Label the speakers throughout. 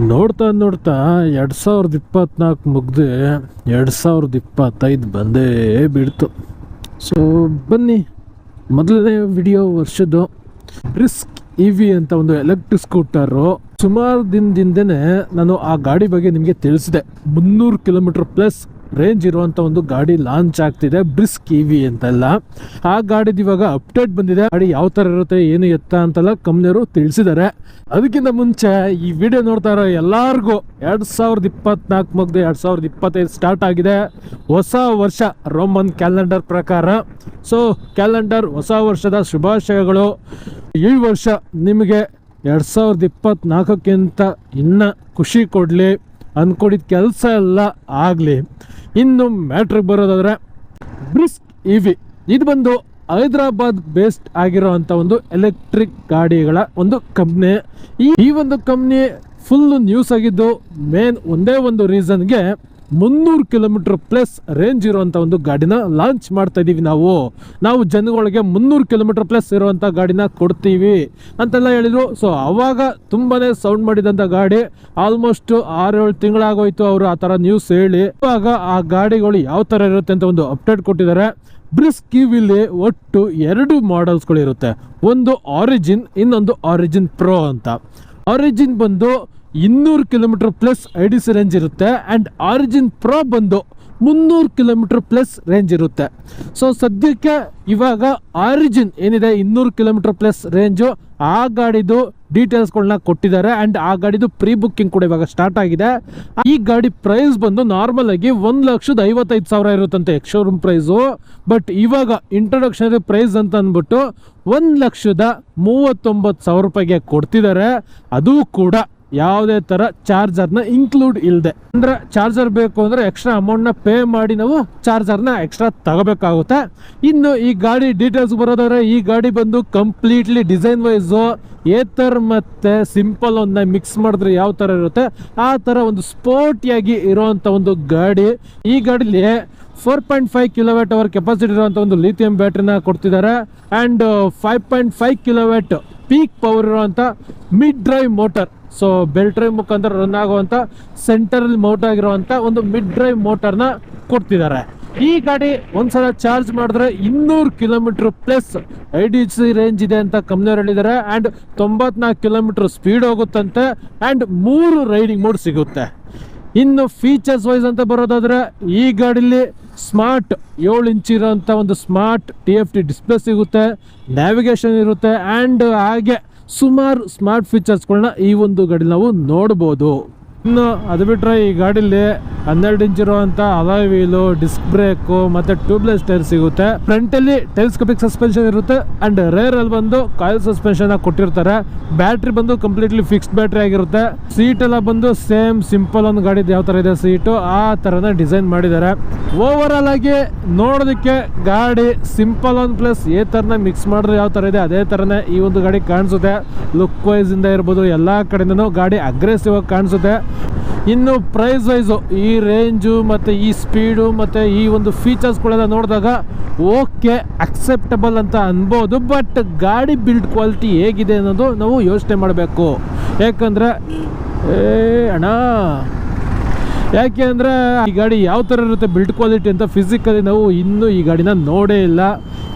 Speaker 1: ನೋಡ್ತಾ ನೋಡ್ತಾ ಎರಡು ಸಾವಿರದ ಇಪ್ಪತ್ನಾಲ್ಕು ಮುಗ್ದು ಎರಡು ಸಾವಿರದ ಇಪ್ಪತ್ತೈದು ಬಂದೇ ಬಿಡ್ತು ಸೊ ಬನ್ನಿ. ಮೊದಲನೇ ವಿಡಿಯೋ ವರ್ಷದ್ದು. ರಿಸ್ಕ್ ಇ ವಿ ಅಂತ ಒಂದು ಎಲೆಕ್ಟ್ರಿಕ್ ಸ್ಕೂಟರು ಸುಮಾರು ದಿನದಿಂದನೇ ನಾನು ಆ ಗಾಡಿ ಬಗ್ಗೆ ನಿಮಗೆ ತಿಳಿಸಿದೆ. ಮುನ್ನೂರು ಕಿಲೋಮೀಟರ್ ಪ್ಲಸ್ ರೇಂಜ್ ಇರುವಂತ ಒಂದು ಗಾಡಿ ಲಾಂಚ್ ಆಗ್ತಿದೆ ಬ್ರಿಸ್ಕ್ ಇವಿ ಅಂತೆಲ್ಲ. ಆ ಗಾಡಿದ ಇವಾಗ ಅಪ್ಡೇಟ್ ಬಂದಿದೆ. ಗಾಡಿ ಯಾವ ತರ ಇರುತ್ತೆ, ಏನು ಎತ್ತ ಅಂತೆಲ್ಲ ಕಂಪ್ನಿಯವರು ತಿಳಿಸಿದ್ದಾರೆ. ಅದಕ್ಕಿಂತ ಮುಂಚೆ ಈ ವಿಡಿಯೋ ನೋಡ್ತಾ ಇರೋ ಎಲ್ಲಾರ್ಗೂ ಎರಡು ಸಾವಿರದ ಇಪ್ಪತ್ನಾಲ್ಕು ಮುಗ್ದು ಎರಡು ಸಾವಿರದ ಇಪ್ಪತ್ತೈದು ಸ್ಟಾರ್ಟ್ ಆಗಿದೆ. ಹೊಸ ವರ್ಷ ರೋಮನ್ ಕ್ಯಾಲೆಂಡರ್ ಪ್ರಕಾರ. ಸೊ ಕ್ಯಾಲೆಂಡರ್ ಹೊಸ ವರ್ಷದ ಶುಭಾಶಯಗಳು. ಈ ವರ್ಷ ನಿಮಗೆ ಎರಡ್ ಸಾವಿರದ ಇಪ್ಪತ್ನಾಲ್ಕಕ್ಕಿಂತ ಇನ್ನ ಖುಷಿ ಕೊಡಲಿ ಅಂದ್ಕೊಂಡಿದ್ದ ಕೆಲಸ ಎಲ್ಲ ಆಗಲಿ. ಇನ್ನು ಮ್ಯಾಟ್ರಿಗೆ ಬರೋದಾದ್ರೆ ಬ್ರಿಸ್ಕ್ ಇವಿ ಇದು ಬಂದು ಹೈದರಾಬಾದ್ ಬೇಸ್ಡ್ ಆಗಿರೋವಂಥ ಒಂದು ಎಲೆಕ್ಟ್ರಿಕ್ ಗಾಡಿಗಳ ಒಂದು ಕಂಪ್ನಿ ಈ ಈ ಒಂದು ಕಂಪ್ನಿ ಫುಲ್ ನ್ಯೂಸ್ ಆಗಿದ್ದು ಮೇನ್ ಒಂದೇ ಒಂದು ರೀಸನ್ಗೆ ಮುನ್ನೂರು ಕಿಲೋಮೀಟರ್ ಪ್ಲಸ್ ರೇಂಜ್ ಇರುವಂಥ ಒಂದು ಗಾಡಿನ ಲಾಂಚ್ ಮಾಡ್ತಾ ಇದೀವಿ ನಾವು. ನಾವು ಜನಗಳಿಗೆ ಮುನ್ನೂರು ಕಿಲೋಮೀಟರ್ ಪ್ಲಸ್ ಇರುವಂಥ ಗಾಡಿನ ಕೊಡ್ತೀವಿ ಅಂತೆಲ್ಲ ಹೇಳಿದ್ರು. ಸೊ ಅವಾಗ ತುಂಬಾನೇ ಸೌಂಡ್ ಮಾಡಿದಂಥ ಗಾಡಿ ಆಲ್ಮೋಸ್ಟ್ ಆರೇಳು ತಿಂಗಳಾಗೋಯ್ತು ಅವರು ಆ ಥರ ನ್ಯೂಸ್ ಹೇಳಿ. ಇವಾಗ ಆ ಗಾಡಿಗಳು ಯಾವ ಥರ ಇರುತ್ತೆ ಅಂತ ಒಂದು ಅಪ್ಡೇಟ್ ಕೊಟ್ಟಿದ್ದಾರೆ. ಬ್ರಿಸ್ ಕಿವಿಲಿ ಒಟ್ಟು ಎರಡು ಮಾಡೆಲ್ಸ್ಗಳಿರುತ್ತೆ ಒಂದು ಆರಿಜಿನ್ ಇನ್ನೊಂದು ಆರಿಜಿನ್ ಪ್ರೋ ಅಂತ. ಆರಿಜಿನ್ ಬಂದು ಇನ್ನೂರು kilometre plus I D C range ಇರುತ್ತೆ ಆ್ಯಂಡ್ ಆರಿಜಿನ್ ಪ್ರೋ ಬಂದು ಮುನ್ನೂರು ಕಿಲೋಮೀಟರ್ ಪ್ಲಸ್ ರೇಂಜ್ ಇರುತ್ತೆ. ಸೊ ಸದ್ಯಕ್ಕೆ ಇವಾಗ ಆರಿಜಿನ್ ಏನಿದೆ ಇನ್ನೂರು ಕಿಲೋಮೀಟರ್ ಪ್ಲಸ್ ರೇಂಜು, ಆ ಗಾಡಿದು ಡೀಟೇಲ್ಸ್ಗಳನ್ನ ಕೊಟ್ಟಿದ್ದಾರೆ ಆ್ಯಂಡ್ ಆ ಗಾಡಿದು ಪ್ರೀ ಬುಕ್ಕಿಂಗ್ ಕೂಡ ಇವಾಗ ಸ್ಟಾರ್ಟ್ ಆಗಿದೆ. ಈ ಗಾಡಿ ಪ್ರೈಸ್ ಬಂದು ನಾರ್ಮಲ್ ಆಗಿ ಒಂದು ಲಕ್ಷದ ಐವತ್ತೈದು ಸಾವಿರ ಇರುತ್ತಂತೆ ಶೋರೂಮ್ ಪ್ರೈಸು ಬಟ್ ಇವಾಗ ಇಂಟ್ರೊಡಕ್ಷನರಿ ಪ್ರೈಸ್ ಅಂತ ಅಂದ್ಬಿಟ್ಟು ಒಂದು ಲಕ್ಷದ ಮೂವತ್ತೊಂಬತ್ತು ಸಾವಿರ ರೂಪಾಯಿಗೆ ಕೊಡ್ತಿದ್ದಾರೆ. ಅದು ಕೂಡ ಯಾವುದೇ ತರ ಚಾರ್ಜರ್ನ ಇನ್ಕ್ಲೂಡ್ ಇಲ್ಲದೆ ಅಂದ್ರೆ ಚಾರ್ಜರ್ ಬೇಕು ಅಂದ್ರೆ ಎಕ್ಸ್ಟ್ರಾ ಅಮೌಂಟ್ನ ಪೇ ಮಾಡಿ ನಾವು ಚಾರ್ಜರ್ನ ಎಕ್ಸ್ಟ್ರಾ ತಗೋಬೇಕಾಗುತ್ತೆ. ಇನ್ನು ಈ ಗಾಡಿ ಡೀಟೇಲ್ಸ್ ಬರೋದಾದ್ರೆ ಈ ಗಾಡಿ ಬಂದು ಕಂಪ್ಲೀಟ್ಲಿ ಡಿಸೈನ್ ವೈಸು ಏತರ್ ಮತ್ತೆ ಸಿಂಪಲ್ ಒಂದನ್ನ ಮಿಕ್ಸ್ ಮಾಡಿದ್ರೆ ಯಾವ ತರ ಇರುತ್ತೆ? ಆ ತರ ಒಂದು ಸ್ಪೋರ್ಟಿಯಾಗಿ ಇರುವಂತ ಒಂದು ಗಾಡಿ. ಈ ಗಾಡಿಲಿ four point five kilowatt hour capacity ಇರುವಂಥ ಒಂದು ಲಿಥಿಯಂ ಬ್ಯಾಟ್ರಿನ ಕೊಡ್ತಿದ್ದಾರೆ. And five point five kilowatt peak power ಇರುವಂಥ mid drive motor so belt drive ಮುಖಾಂತರ ರನ್ ಆಗುವಂಥ ಸೆಂಟರಲ್ ಮೌಟ್ ಆಗಿರುವಂಥ ಒಂದು ಮಿಡ್ ಡ್ರೈವ್ ಮೋಟರ್ನ ಕೊಡ್ತಿದ್ದಾರೆ. ಈ ಗಾಡಿ ಒಂದ್ಸಲ ಚಾರ್ಜ್ ಮಾಡಿದ್ರೆ ಇನ್ನೂರು kilometre plus I D C range ಇದೆ ಅಂತ ಕಂಪ್ನಿಯವ್ರು ಹೇಳಿದ್ದಾರೆ. ಆ್ಯಂಡ್ ತೊಂಬತ್ನಾಲ್ಕು ಕಿಲೋಮೀಟರ್ ಸ್ಪೀಡ್ ಹೋಗುತ್ತಂತೆ. ಆ್ಯಂಡ್ ಮೂರು ರೈಡಿಂಗ್ ಮೋಡ್ ಸಿಗುತ್ತೆ. ಇನ್ನು ಫೀಚರ್ಸ್ ವೈಸ್ ಅಂತ ಬರೋದಾದ್ರೆ ಈ ಗಾಡಿಲಿ ಸ್ಮಾರ್ಟ್ ಏಳು ಇಂಚ್ ಇರೋಂಥ ಒಂದು smart T F T display ಸಿಗುತ್ತೆ. ನ್ಯಾವಿಗೇಷನ್ ಇರುತ್ತೆ. ಆ್ಯಂಡ್ ಹಾಗೆ ಸುಮಾರು ಸ್ಮಾರ್ಟ್ ಫೀಚರ್ಸ್ಗಳನ್ನ ಈ ಒಂದು ಗಾಡಿ ನಾವು ನೋಡ್ಬೋದು. ಇನ್ನು ಅದು ಬಿಟ್ಟರೆ ಈ ಗಾಡಿಲಿ ಹನ್ನೆರಡು ಇಂಚ್ ಇರುವಂತ ಅಲಾಯ್ ವೀಲು ಡಿಸ್ಕ್ ಬ್ರೇಕು ಮತ್ತೆ ಟ್ಯೂಬ್ಲೆಸ್ ಟೈರ್ ಸಿಗುತ್ತೆ. ಫ್ರಂಟ್ ಅಲ್ಲಿ ಟೆಲಿಸ್ಕೋಪಿಕ್ ಸಸ್ಪೆನ್ಷನ್ ಇರುತ್ತೆ ಅಂಡ್ ರೇರ್ ಅಲ್ಲಿ ಬಂದು ಕಾಯಿಲ್ ಸಸ್ಪೆನ್ಷನ್ ಕೊಟ್ಟಿರ್ತಾರೆ. ಬ್ಯಾಟ್ರಿ ಬಂದು ಕಂಪ್ಲೀಟ್ಲಿ ಫಿಕ್ಸ್ಡ್ ಬ್ಯಾಟ್ರಿ ಆಗಿರುತ್ತೆ. ಸೀಟ್ ಎಲ್ಲ ಬಂದು ಸೇಮ್ ಸಿಂಪಲ್ ಒಂದು ಗಾಡಿದು ಯಾವ ತರ ಇದೆ ಸೀಟು ಆ ತರನ ಡಿಸೈನ್ ಮಾಡಿದ್ದಾರೆ. ಓವರ್ ಆಲ್ ಆಗಿ ನೋಡೋದಕ್ಕೆ ಗಾಡಿ ಸಿಂಪಲ್ ಒಂದು ಪ್ಲಸ್ ಏ ತರನ ಮಿಕ್ಸ್ ಮಾಡಿದ್ರೆ ಯಾವ ತರ ಇದೆ ಅದೇ ತರನೇ ಈ ಒಂದು ಗಾಡಿ ಕಾಣಿಸುತ್ತೆ. ಲುಕ್ ವೈಸ್ ಇಂದ ಇರ್ಬೋದು ಎಲ್ಲಾ ಕಡೆಯಿಂದನೂ ಗಾಡಿ ಅಗ್ರೆಸಿವ್ ಆಗಿ ಕಾಣಿಸುತ್ತೆ. ಇನ್ನು ಪ್ರೈಸ್ ವೈಸು ಈ ರೇಂಜು ಮತ್ತು ಈ ಸ್ಪೀಡು ಮತ್ತು ಈ ಒಂದು ಫೀಚರ್ಸ್ಗಳೆಲ್ಲ ನೋಡಿದಾಗ ಓಕೆ ಅಕ್ಸೆಪ್ಟಬಲ್ ಅಂತ ಅನ್ಬೋದು. ಬಟ್ ಗಾಡಿ ಬಿಲ್ಡ್ ಕ್ವಾಲಿಟಿ ಹೇಗಿದೆ ಅನ್ನೋದು ನಾವು ಯೋಚನೆ ಮಾಡಬೇಕು. ಯಾಕಂದರೆ, ಏ ಅಣ್ಣ ಯಾಕೆ ಅಂದರೆ ಈ ಗಾಡಿ ಯಾವ ಥರ ಇರುತ್ತೆ? ಬಿಲ್ಡ್ ಕ್ವಾಲಿಟಿ ಅಂತ ಫಿಸಿಕಲಿ ನಾವು ಇನ್ನೂ ಈ ಗಾಡಿನ ನೋಡೇ ಇಲ್ಲ.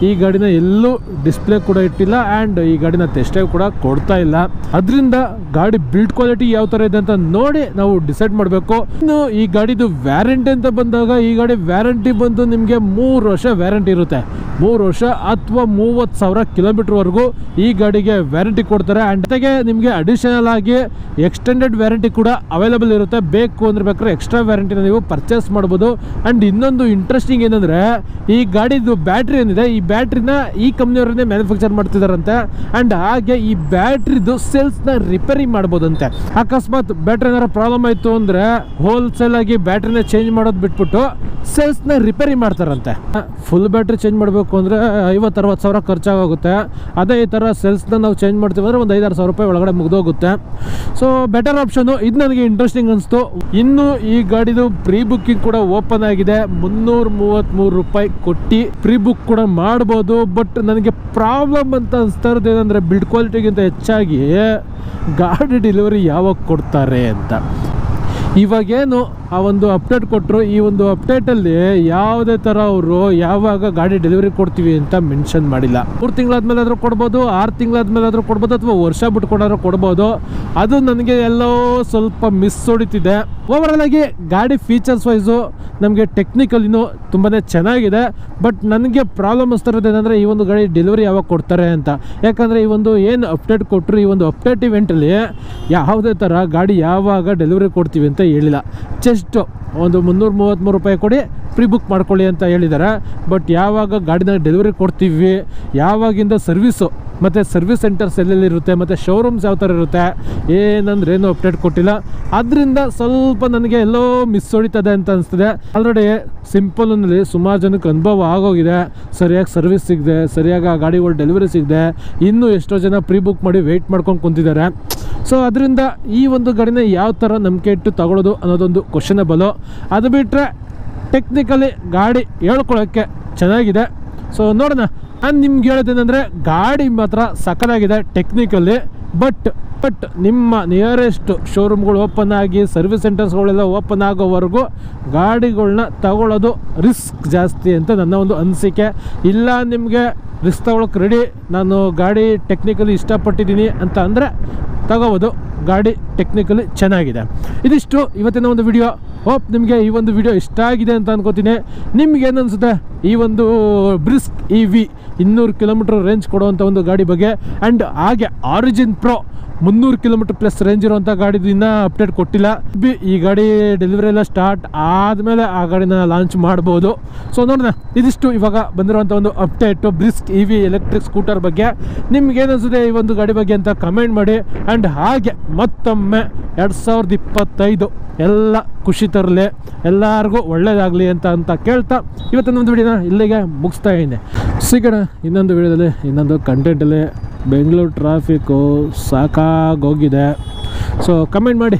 Speaker 1: ಈ ಗಾಡಿನ ಎಲ್ಲೂ ಡಿಸ್ಪ್ಲೇ ಕೂಡ ಇಟ್ಟಿಲ್ಲ ಆ್ಯಂಡ್ ಈ ಗಾಡಿನ ಟೆಸ್ಟೇ ಕೂಡ ಕೊಡ್ತಾ ಇಲ್ಲ. ಅದರಿಂದ ಗಾಡಿ ಬಿಲ್ಡ್ ಕ್ವಾಲಿಟಿ ಯಾವ ಥರ ಇದೆ ಅಂತ ನೋಡಿ ನಾವು ಡಿಸೈಡ್ ಮಾಡಬೇಕು. ಇನ್ನು ಈ ಗಾಡಿದು ವ್ಯಾರಂಟಿ ಅಂತ ಬಂದಾಗ ಈ ಗಾಡಿ ವ್ಯಾರಂಟಿ ಬಂದು ನಿಮಗೆ ಮೂರು ವರ್ಷ ವ್ಯಾರಂಟಿ ಇರುತ್ತೆ. ಮೂರು ವರ್ಷ ಅಥವಾ ಮೂವತ್ತು ಸಾವಿರ ಕಿಲೋಮೀಟ್ರ್ವರೆಗೂ ಈ ಗಾಡಿಗೆ ವ್ಯಾರಂಟಿ ಕೊಡ್ತಾರೆ. ಆ್ಯಂಡ್ ಜೊತೆಗೆ ನಿಮಗೆ ಅಡಿಷನಲ್ ಆಗಿ ಎಕ್ಸ್ಟೆಂಡೆಡ್ ವ್ಯಾರಂಟಿ ಕೂಡ ಅವೈಲೇಬಲ್ ಇರುತ್ತೆ. ಬೇಕು ಅಂದ್ರೆ ಬೇಕಾದ್ರೆ ಎಕ್ಸ್ಟ್ರಾ ವ್ಯಾರಂಟಿನ ನೀವು ಪರ್ಚೇಸ್ ಮಾಡ್ಬೋದು. ಆ್ಯಂಡ್ ಇನ್ನೊಂದು ಇಂಟ್ರೆಸ್ಟಿಂಗ್ ಏನಂದರೆ, ಈ ಗಾಡಿದು ಬ್ಯಾಟ್ರಿ ಏನಿದೆ, ಈ ಬ್ಯಾಟ್ರಿನ ಈ ಕಂಪ್ನಿಯವರನ್ನೇ ಮ್ಯಾನುಫ್ಯಾಕ್ಚರ್ ಮಾಡ್ತಿದಾರಂತೆ. ಆ್ಯಂಡ್ ಹಾಗೆ ಈ ಬ್ಯಾಟ್ರಿದು ಸೇಲ್ಸ್ನ ರಿಪೇರಿ ಮಾಡ್ಬೋದಂತೆ. ಅಕಸ್ಮಾತ್ ಬ್ಯಾಟ್ರಿ ಏನಾರ ಪ್ರಾಬ್ಲಮ್ ಆಯಿತು ಅಂದರೆ ಹೋಲ್ಸೇಲ್ ಆಗಿ ಬ್ಯಾಟ್ರಿನ ಚೇಂಜ್ ಮಾಡೋದು ಬಿಟ್ಬಿಟ್ಟು ಸೇಲ್ಸ್ನ ರಿಪೇರಿ ಮಾಡ್ತಾರಂತೆ. ಫುಲ್ ಬ್ಯಾಟ್ರಿ ಚೇಂಜ್ ಮಾಡಬೇಕು. ಮಾಡಬೇಕು ಅಂದರೆ ಐವತ್ತು, ಅರವತ್ತು ಸಾವಿರ ಖರ್ಚಾಗುತ್ತೆ ಅದೇ ಈ ಥರ ಸೆಲ್ಸ್ನ ನಾವು ಚೇಂಜ್ ಮಾಡ್ತೀವಿ ಅಂದರೆ ಒಂದು ಐದಾರು ಸಾವಿರ ರೂಪಾಯಿ ಒಳಗಡೆ ಮುಗಿದೋಗುತ್ತೆ. ಸೊ ಬೆಟರ್ ಆಪ್ಷನು ಇದು ನನಗೆ ಇಂಟ್ರೆಸ್ಟಿಂಗ್ ಅನಿಸ್ತು. ಇನ್ನು ಈ ಗಾಡಿದು ಪ್ರೀ ಬುಕ್ಕಿಂಗ್ ಕೂಡ ಓಪನ್ ಆಗಿದೆ. ಮುನ್ನೂರ ಮೂವತ್ತ್ಮೂರು ರೂಪಾಯಿ ಕೊಟ್ಟು ಪ್ರೀ ಬುಕ್ ಕೂಡ ಮಾಡ್ಬೋದು. ಬಟ್ ನನಗೆ ಪ್ರಾಬ್ಲಮ್ ಅಂತ ಅನಿಸ್ತಾ ಇರೋದು ಏನಂದರೆ ಬಿಲ್ಡ್ ಕ್ವಾಲಿಟಿಗಿಂತ ಹೆಚ್ಚಾಗಿ ಗಾಡಿ ಡೆಲಿವರಿ ಯಾವಾಗ ಕೊಡ್ತಾರೆ ಅಂತ. ಇವಾಗೇನು ಆ ಒಂದು ಅಪ್ಡೇಟ್ ಕೊಟ್ಟರು ಈ ಒಂದು ಅಪ್ಡೇಟಲ್ಲಿ ಯಾವುದೇ ಥರ ಅವರು ಯಾವಾಗ ಗಾಡಿ ಡೆಲಿವರಿ ಕೊಡ್ತೀವಿ ಅಂತ ಮೆನ್ಷನ್ ಮಾಡಿಲ್ಲ. ಮೂರು ತಿಂಗಳಾದ್ಮೇಲೆ ಆದರೂ ಕೊಡ್ಬೋದು, ಆರು ತಿಂಗಳಾದ್ಮೇಲೆ ಆದರೂ ಕೊಡ್ಬೋದು, ಅಥವಾ ವರ್ಷ ಬಿಟ್ಕೊಂಡಾದ್ರೂ ಕೊಡ್ಬೋದು. ಅದು ನನಗೆ ಎಲ್ಲೋ ಸ್ವಲ್ಪ ಮಿಸ್ ಹೊಡಿತಿದೆ. ಓವರಾಲ್ ಆಗಿ ಗಾಡಿ ಫೀಚರ್ಸ್ ವೈಸು ನಮಗೆ ಟೆಕ್ನಿಕಲಿನೂ ತುಂಬಾ ಚೆನ್ನಾಗಿದೆ. ಬಟ್ ನನಗೆ ಪ್ರಾಬ್ಲಮ್ ಅನಿಸ್ತಾ ಇರೋದು ಏನಂದರೆ ಈ ಒಂದು ಗಾಡಿ ಡೆಲಿವರಿ ಯಾವಾಗ ಕೊಡ್ತಾರೆ ಅಂತ. ಯಾಕಂದರೆ ಈ ಒಂದು ಏನು ಅಪ್ಡೇಟ್ ಕೊಟ್ಟರು ಈ ಒಂದು ಅಪ್ಡೇಟ್ ಇವೆಂಟಲ್ಲಿ ಯಾವುದೇ ಥರ ಗಾಡಿ ಯಾವಾಗ ಡೆಲಿವರಿ ಕೊಡ್ತೀವಿ ಅಂತ ಹೇಳಿಲ್ಲ. ಜಸ್ಟ್ ಒಂದು ಮುನ್ನೂರ ಮೂವತ್ತ್ಮೂರು ರೂಪಾಯಿ ಕೊಡಿ ಪ್ರೀ ಬುಕ್ ಮಾಡ್ಕೊಳ್ಳಿ ಅಂತ ಹೇಳಿದ್ದಾರೆ. ಬಟ್ ಯಾವಾಗ ಗಾಡಿನ ಡೆಲಿವರಿ ಕೊಡ್ತೀವಿ, ಯಾವಾಗಿಂದ ಸರ್ವಿಸು ಮತ್ತು ಸರ್ವಿಸ್ ಸೆಂಟರ್ಸ್ ಎಲ್ಲೆಲ್ಲಿರುತ್ತೆ, ಮತ್ತು ಶೋರೂಮ್ಸ್ ಯಾವ ಥರ ಇರುತ್ತೆ, ಏನಂದ್ರೆ ಏನು ಅಪ್ಡೇಟ್ ಕೊಟ್ಟಿಲ್ಲ. ಅದರಿಂದ ಸ್ವಲ್ಪ ನನಗೆ ಎಲ್ಲೋ ಮಿಸ್ ಹೊಡಿತದೆ ಅಂತ ಅನಿಸ್ತದೆ. ಆಲ್ರೆಡಿ ಸಿಂಪಲ್ನಲ್ಲಿ ಸುಮಾರು ಜನಕ್ಕೆ ಅನುಭವ ಆಗೋಗಿದೆ. ಸರಿಯಾಗಿ ಸರ್ವಿಸ್ ಸಿಗದೆ, ಸರಿಯಾಗಿ ಆ ಗಾಡಿಗಳು ಡೆಲಿವರಿ ಸಿಗದೆ, ಇನ್ನೂ ಎಷ್ಟೋ ಜನ ಪ್ರೀ ಬುಕ್ ಮಾಡಿ ವೆಯ್ಟ್ ಮಾಡ್ಕೊಂಡು ಕುಂತಿದ್ದಾರೆ. ಸೊ ಅದರಿಂದ ಈ ಒಂದು ಗಾಡಿನ ಯಾವ ಥರ ನಂಬಿಕೆ ಇಟ್ಟು ತಗೊಳ್ಳೋದು ಅನ್ನೋದೊಂದು ಕ್ವಶನಬಲು ಅದು ಬಿಟ್ಟರೆ ಟೆಕ್ನಿಕಲಿ ಗಾಡಿ ಹೇಳ್ಕೊಳ್ಳೋಕ್ಕೆ ಚೆನ್ನಾಗಿದೆ. ಸೊ ನೋಡೋಣ. ನಾನು ನಿಮ್ಗೆ ಹೇಳೋದೇನೆಂದರೆ, ಗಾಡಿ ಮಾತ್ರ ಸಕ್ಕದಾಗಿದೆ ಟೆಕ್ನಿಕಲಿ ಬಟ್ ಬಟ್ ನಿಮ್ಮ ನಿಯರೆಸ್ಟ್ ಶೋರೂಮ್ಗಳು ಓಪನ್ ಆಗಿ ಸರ್ವಿಸ್ ಸೆಂಟರ್ಸ್ಗಳೆಲ್ಲ ಓಪನ್ ಆಗೋವರೆಗೂ ಗಾಡಿಗಳನ್ನ ತಗೊಳ್ಳೋದು ರಿಸ್ಕ್ ಜಾಸ್ತಿ ಅಂತ ನನ್ನ ಒಂದು ಅನಿಸಿಕೆ. ಇಲ್ಲ ನಿಮಗೆ ರಿಸ್ಕ್ ತಗೊಳಕ್ಕೆ ರೆಡಿ ನಾನು ಗಾಡಿ ಟೆಕ್ನಿಕಲಿ ಇಷ್ಟಪಟ್ಟಿದ್ದೀನಿ ಅಂತ ಅಂದರೆ ತಗೋಬೋದು. ಗಾಡಿ ಟೆಕ್ನಿಕಲಿ ಚೆನ್ನಾಗಿದೆ. ಇದಿಷ್ಟು ಇವತ್ತಿನ ಒಂದು ವಿಡಿಯೋ ಹೋಪ್ ನಿಮಗೆ ಈ ಒಂದು ವಿಡಿಯೋ ಇಷ್ಟ ಆಗಿದೆ ಅಂತ ಅನ್ಕೋತೀನಿ. ನಿಮ್ಗೆ ಏನನ್ಸುತ್ತೆ? ಈ ಒಂದು ಬ್ರಿಸ್ಕ್ ಇ ವಿ ಇನ್ನೂರು ಕಿಲೋಮೀಟ್ರ್ ರೇಂಜ್ ಕೊಡುವಂಥ ಒಂದು ಗಾಡಿ ಬಗ್ಗೆ. ಆ್ಯಂಡ್ ಹಾಗೆ ಆರಿಜಿನ್ ಪ್ರೋ ಮುನ್ನೂರು ಕಿಲೋಮೀಟರ್ ಪ್ಲಸ್ ರೇಂಜ್ ಇರುವಂಥ ಗಾಡಿದು ಇನ್ನೂ ಅಪ್ಡೇಟ್ ಕೊಟ್ಟಿಲ್ಲ. ಈ ಗಾಡಿ ಡೆಲಿವರಿ ಎಲ್ಲ ಸ್ಟಾರ್ಟ್ ಆದಮೇಲೆ ಆ ಗಾಡಿನ ಲಾಂಚ್ ಮಾಡ್ಬೋದು. ಸೊ ನೋಡೋಣ. ಇದಿಷ್ಟು ಇವಾಗ ಬಂದಿರುವಂಥ ಒಂದು update Brisk E V electric scooter ಬಗ್ಗೆ. ನಿಮ್ಗೆ ಏನಿಸಿದೆ ಈ ಒಂದು ಗಾಡಿ ಬಗ್ಗೆ ಅಂತ ಕಮೆಂಟ್ ಮಾಡಿ. ಆ್ಯಂಡ್ ಹಾಗೆ ಮತ್ತೊಮ್ಮೆ ಎರಡು ಸಾವಿರದ ಇಪ್ಪತ್ತೈದು ಎಲ್ಲ ಖುಷಿ ತರಲಿ, ಎಲ್ಲರಿಗೂ ಒಳ್ಳೇದಾಗ್ಲಿ ಅಂತ ಅಂತ ಕೇಳ್ತಾ ಇವತ್ತಿನ ಒಂದು ವಿಡಿಯೋನ ಇಲ್ಲಿಗೆ ಮುಗಿಸ್ತಾ ಇದ್ದೀನಿ. ಸಿಗೋಣ ಇನ್ನೊಂದು ವಿಡಿಯೋದಲ್ಲಿ ಇನ್ನೊಂದು ಕಂಟೆಂಟಲ್ಲಿ ಬೆಂಗಳೂರು ಟ್ರಾಫಿಕ್ಕು ಸಾಕಾಗೋಗಿದೆ. ಸೊ ಕಮೆಂಟ್ ಮಾಡಿ.